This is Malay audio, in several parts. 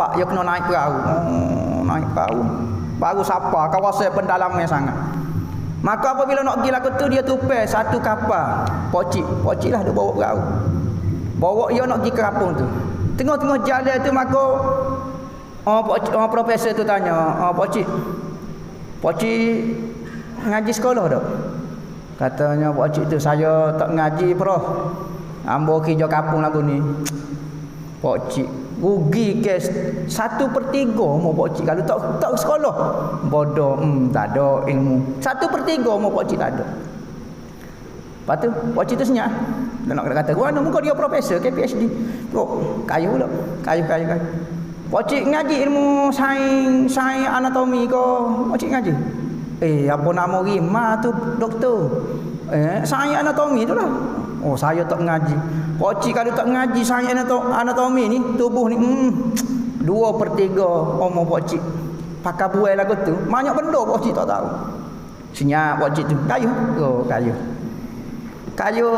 berempat dia kena naik perahu. Oh, naik perahu. Baru siapa? Kawasan pendalamnya sangat. Maka apabila nak pergi lagu tu dia tupai satu kapal. Pocik. Pocik lah dia bawa perahu. Bawa dia nak pergi ke tu. Tengah-tengah jalan tu maka oh, pocik, oh, profesor tu tanya oh, pocik pocik ngaji sekolah tak? Katanya pocik tu saya tak ngaji prof. Ambo kerja kampung lagu ni pocik rugi ke satu per tiga mau pocik kalau tak tak sekolah. Bodoh. Hmm, tak ada ilmu. Satu per tiga mau pocik tak ada. Lepas tu pocik tu senyap. Dia nak kata mana muka dia profesor ke PhD oh, kayu pula kayu kayu kayu. Pocik ngaji ilmu sains sains anatomi ke pocik ngaji? Eh apa nama rima tu doktor? Eh sains anatomi tu lah oh saya tak ngaji. Pocik kalau tak ngaji sains anatomi ni tubuh ni hmm, dua per tiga omong pocik pakai buai lagu tu banyak benda pocik tak tahu. Senyap pocik tu. Kayu oh kayu kayu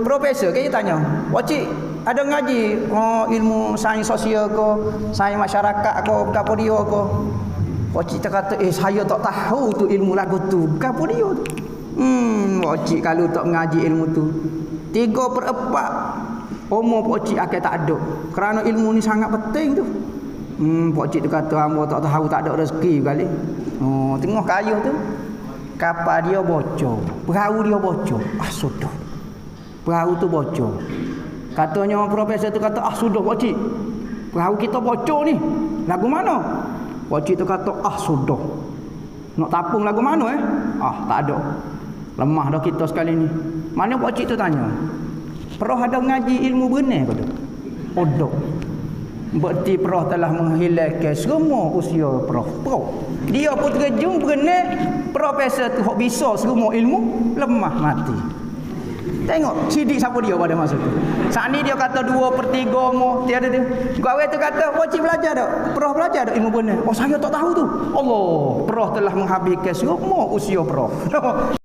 profesor kayu tanya pocik ada ngaji oh, ilmu sains sosial ke sains masyarakat ke apa dia ke? Pocik tak kata eh saya tak tahu tu ilmu lagu tu. Apa dia hmm pocik kalau tak ngaji ilmu tu tiga per empat. Umur pocik akan tak ada kerana ilmu ni sangat penting tu. Hmm pocik tu kata hamba tak tahu tak ada rezeki kali. Oh tengok kayu tu. Kapal dia bocor. Perahu dia bocor. Ah sudah perahu tu bocor. Katanya profesor tu kata ah sudah pocik perahu kita bocor ni. Lagu mana? Pocik tu kata ah sudah nak tapung lagu mana eh? Ah tak ada lemah dah kita sekali ni mana pocik tu tanya Peroh ada ngaji ilmu benar ke tu? Odok. Berarti peroh telah menghilangkan semua usia peroh. Peroh. Dia pun terjun benar profesor tu hok bisa semua ilmu lemah mati. Tengok sidik siapa dia pada masa tu. Saat ni dia kata dua per tiga mu tiada dia. Gawe tu kata wajib belajar tak? Peroh belajar tak ilmu benar? Oh saya tak tahu tu. Allah, peroh telah menghabiskan semua usia peroh.